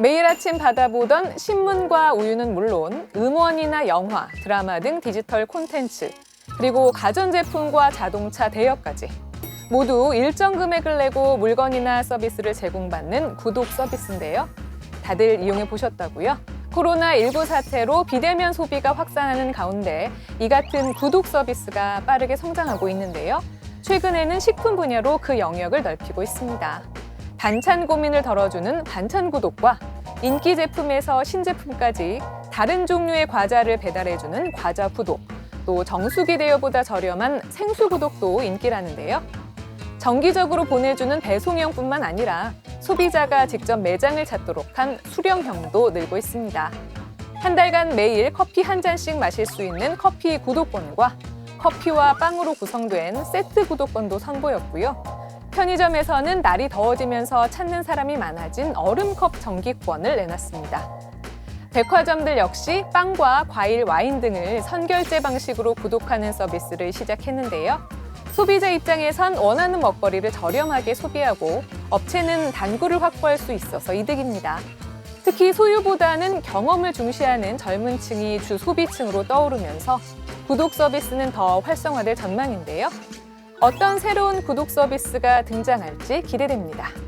매일 아침 받아보던 신문과 우유는 물론 음원이나 영화, 드라마 등 디지털 콘텐츠, 그리고 가전제품과 자동차 대여까지 모두 일정 금액을 내고 물건이나 서비스를 제공받는 구독 서비스인데요. 다들 이용해 보셨다고요? 코로나19 사태로 비대면 소비가 확산하는 가운데 이 같은 구독 서비스가 빠르게 성장하고 있는데요. 최근에는 식품 분야로 그 영역을 넓히고 있습니다. 반찬 고민을 덜어주는 반찬 구독과 인기 제품에서 신제품까지 다른 종류의 과자를 배달해주는 과자 구독, 또 정수기 대여보다 저렴한 생수 구독도 인기라는데요. 정기적으로 보내주는 배송형뿐만 아니라 소비자가 직접 매장을 찾도록 한 수령형도 늘고 있습니다. 한 달간 매일 커피 한 잔씩 마실 수 있는 커피 구독권과 커피와 빵으로 구성된 세트 구독권도 선보였고요. 편의점에서는 날이 더워지면서 찾는 사람이 많아진 얼음컵 정기권을 내놨습니다. 백화점들 역시 빵과 과일, 와인 등을 선결제 방식으로 구독하는 서비스를 시작했는데요. 소비자 입장에선 원하는 먹거리를 저렴하게 소비하고 업체는 단구를 확보할 수 있어서 이득입니다. 특히 소유보다는 경험을 중시하는 젊은 층이 주 소비층으로 떠오르면서 구독 서비스는 더 활성화될 전망인데요. 어떤 새로운 구독 서비스가 등장할지 기대됩니다.